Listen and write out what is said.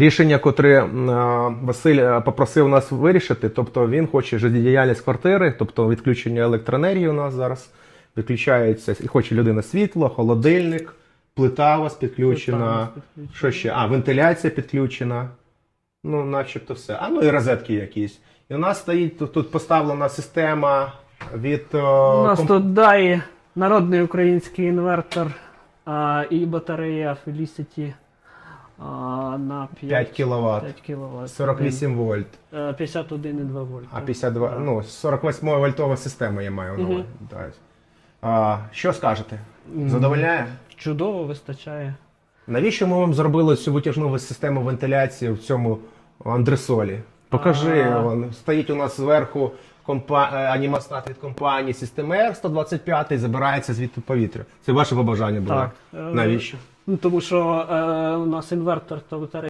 Рішення, котре е, Василь е, попросив нас вирішити, тобто він хоче життєдіяльність квартири, тобто відключення електроенергії у нас зараз відключається, і хоче людина світло, холодильник, плита у вас підключена. Що ще? А, вентиляція підключена. Ну, начебто все. А ну і розетки якісь. І у нас стоїть тут, тут поставлена система від. е, У нас комп- тут дає народний український інвертор а, і батарея Felicity а, на 5, 5 кВт, 5 кВт. 48 вольт. 51,2 вольта. А 52, Да. ну, 48 вольтова система я маю увазі. Так. А, що скажете? Задовольняє? Чудово вистачає. Навіщо ми вам зробили цю витяжну систему вентиляції в цьому андресолі? Покажи, А. вон, стоїть у нас зверху компа... е, анімостат від компанії System 125 забирається звідти повітря. Це ваше побажання було. Так. Е, Навіщо? Ну, тому що е, у нас інвертор то батарея